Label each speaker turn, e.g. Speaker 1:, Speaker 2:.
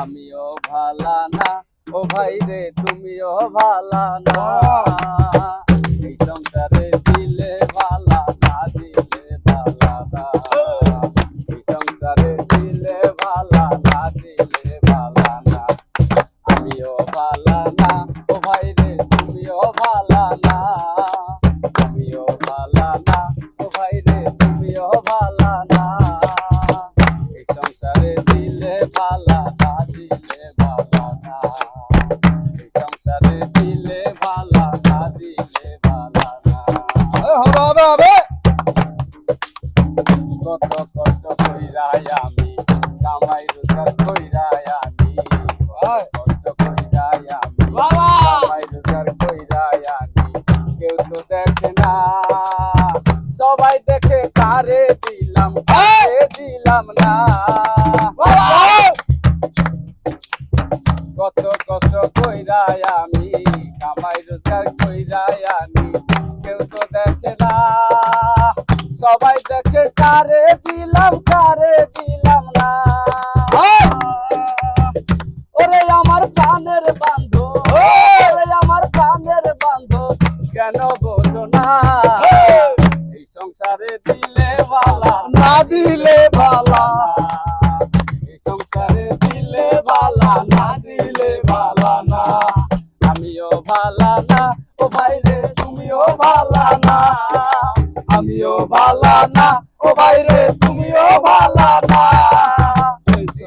Speaker 1: আমিও ভালা না ও ভাই রে, তুমিও ভালা না এই সংসারে দিলে ভালা না দিলে ভালা না এই সংসারে দিলে ভালা না দিলে ভালা না আমিও ভালা না ও ভাই রে, তুমিও ভালা কামাই রোজগার কইরাই আমি কেউ দেখে না সবাই দেখে কারে দিলাম না কত কষ্ট কইরাই আমি, কামাই রোজগার কইরাই আমি। কারে দিলাম কারে দিলাম না। ওরে আমার প্রাণের বান্ধব ওরে আমার প্রাণের বান্ধব কেন বোঝো না? এই সংসারে দিলে ভালা
Speaker 2: না দিলে ভালা
Speaker 1: এই সংসারে দিলে ভালা না দিলে ভালা না। আমিও ভালা না ও ভাই রে তুমিও ভালা না। আমিও ভালা না ও ভাই রে তুমিও ভালা না দিলে।